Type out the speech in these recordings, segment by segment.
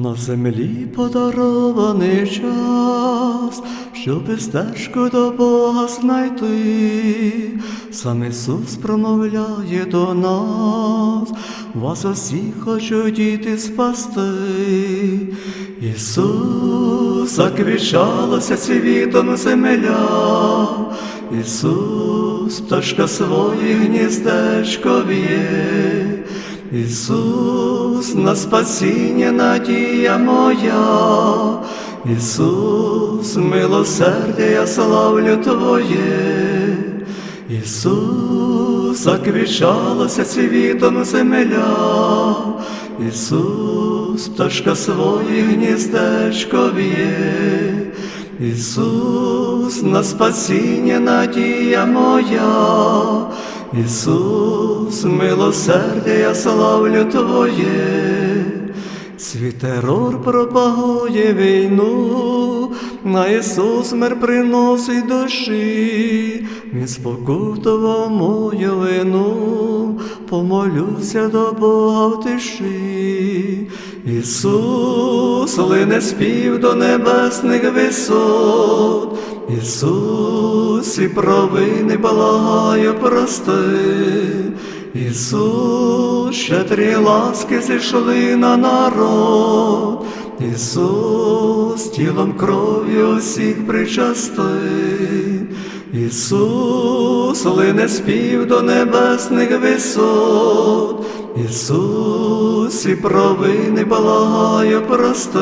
На землі подарований час, щоб стежку до Бога знайти. Сам Ісус промовляє до нас, вас усіх хочу діти спасти. Ісус заквічалася світом земля, Ісус, пташка своє гніздечко в'є. Ісус, на спасіння надія моя, Ісус, милосердя, я славлю Твоє, Ісус, заквічалася світом земля, Ісус, пташка своє гніздечко в'є, Ісус, на спасіння надія моя, Ісус, милосердя, я славлю Твоє, свій терор пропагує війну, на Ісус мир приносить душі, Він спокутував мою вину, помолюся до Бога в тиші. Ісус лине спів до небесних висот, Ісус і провини благаю прости, Ісус, щедрі ласки зійшли на народ, Ісус, тілом кров'ю всіх причасти, Ісус, лине спів до небесних висот, Ісус, і провини благаю прости,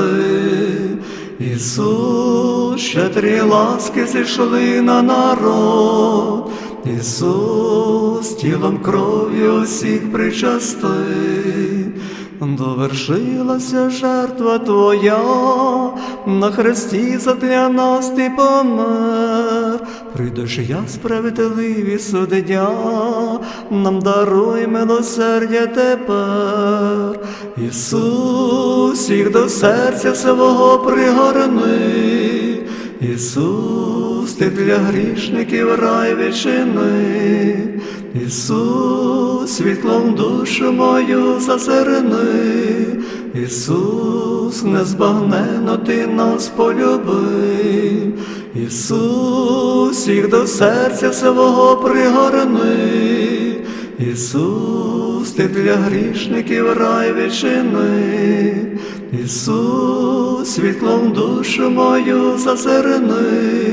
Ісус, щедрі ласки зійшли на народ, Ісус, тілом кров'ю всіх причасти, довершилася жертва Твоя, на хресті задля нас ти помер, прийдеш я справедливі суддя, нам даруй милосердя тепер, Ісус, їх до серця свого пригорни, Ісус, ти для грішників рай відчини, Ісус, світлом душу мою зазирни, Ісус, незбагненно ти нас полюбив, Ісус, їх до серця свого пригорни, Ісус, ти для грішників рай відчини, Ісус, світлом душу мою зазирни,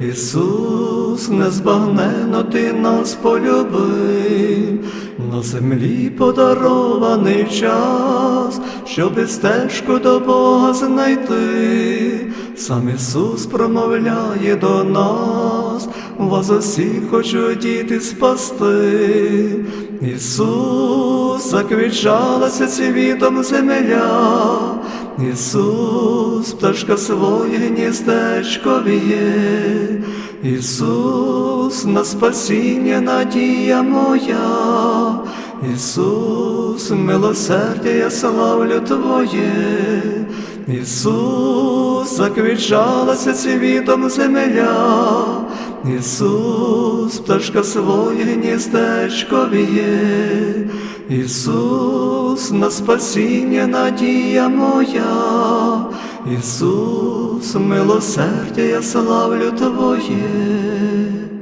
Ісус, незбагненно ти нас полюбив, на землі подарований час, щоби стежку до Бога знайти, сам Ісус промовляє до нас, вас усіх хочу діти спасти, Ісус, заквічалася світом земля, Ісус, пташка своє гніздечко в'є, Ісус, на спасіння надія моя, Ісус, милосердя, я славлю Твоє, Ісус, заквічалася світом земля, Ісус, пташка своє гніздечко в'є, Ісус, на спасіння надія моя, Ісус, милосердя, я славлю Твоє.